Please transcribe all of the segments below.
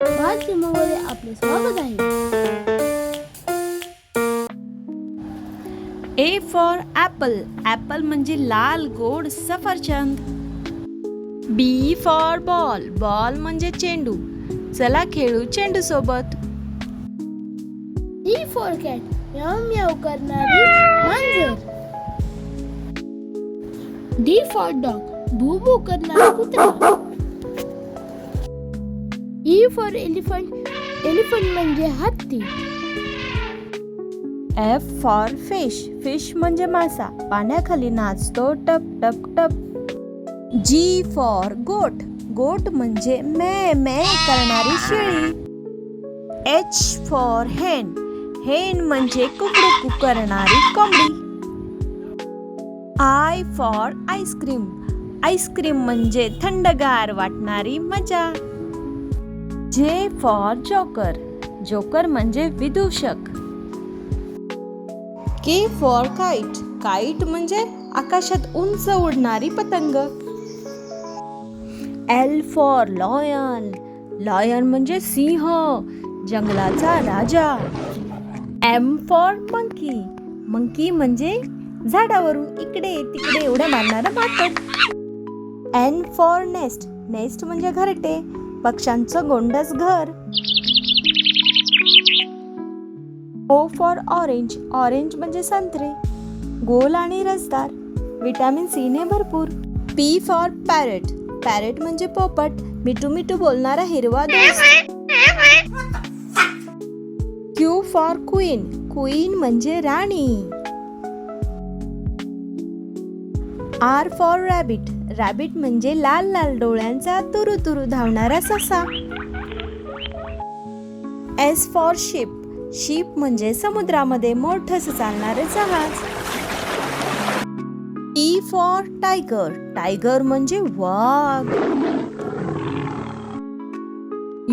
बालचिमूमध्ये आपले स्वागत आहे. ए फॉर ॲपल ॲपल म्हणजे लाल गोड सफरचंद. बी फॉर बॉल बॉल म्हणजे चेंडू. चला खेळू चेंडू सोबत डी फॉर कॅट म्याव म्याव करणारी मांजर. डी फॉर डॉग भू भू करणारा कुत्रा. ई फॉर एलिफंट एलिफंट म्हणजे हत्ती. एफ फॉर फिश फिश म्हणजे मासा. पाण्याखाली नाचतो टप टप टप. जी फॉर गोट गोट म्हणजे मे मे करणारी शेळी. एच फॉर हेन हेन म्हणजे कुकडुकू करणारी कोंबडी. आय फॉर आईस्क्रीम आईस्क्रीम म्हणजे थंडगार वाटणारी मजा. J for joker. जोकर म्हणजे विदूषक. के फॉर काईट काईट म्हणजे आकाशात उंच उडणारी पतंग. L for lion. लॉयन म्हणजे सिंह जंगलाचा राजा. M for monkey. मंकी म्हणजे झाडावरून इकडे तिकडे उड्या मारणारा माकड एन फॉर नेस्ट. नेस्ट म्हणजे घरटे. पक्ष्यांचं गोंडस घर. ओ फॉर ऑरेंज ऑरेंज म्हणजे संत्रे. गोल आणि रसदार. विटॅमिन सी ने भरपूर. पी फॉर पॅरेट पॅरेट म्हणजे पोपट. मिठू मिठू बोलणारा हिरवा दोस्त. क्यू फॉर क्वीन क्वीन म्हणजे राणी. आर फॉर रॅबिट रॅबिट म्हणजे लाल लाल डोळ्यांचा तुरु तुरु धावणारा ससा. एस फॉर शिप शिप म्हणजे समुद्रामध्ये मोठस चालणारे जहाज. ई फॉर टायगर टायगर म्हणजे वाघ.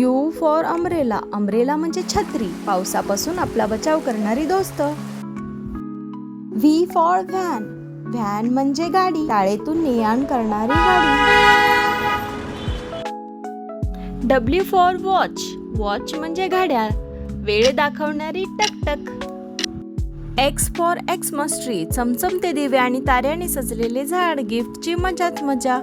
यू फॉर अमरेला अमरेला म्हणजे छत्री पावसापासून आपला बचाव करणारी दोस्त. व्ही फॉर व्हॅन व्हॅन म्हणजे गाडी शाळेतून नियाण करणारी गाडी. डब्ल्यू फॉर वॉच वॉच म्हणजे घड्याळ वेळ दाखवणारी टकटक. एक्स फॉर एक्समस ट्री चमचमते दिवे आणि ताऱ्याने सजलेले झाड गिफ्टची मजाच मजा.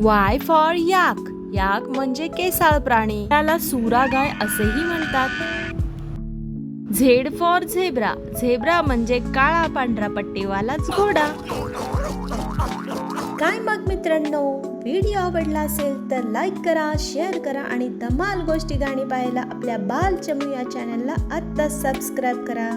वाय फॉर याक याक म्हणजे केसाळ प्राणी त्याला सुरा गाय असेही म्हणतात. Z for zebra. झेब्रा म्हणजे काळा पांढरा पट्टीवालाच घोडा. काय मग मित्रांनो? व्हिडिओ आवडला असेल तर लाईक करा शेअर करा आणि धमाल गोष्टी गाणी पाहायला आपल्या बाल चमू या चॅनलला आत्ता सबस्क्राईब करा.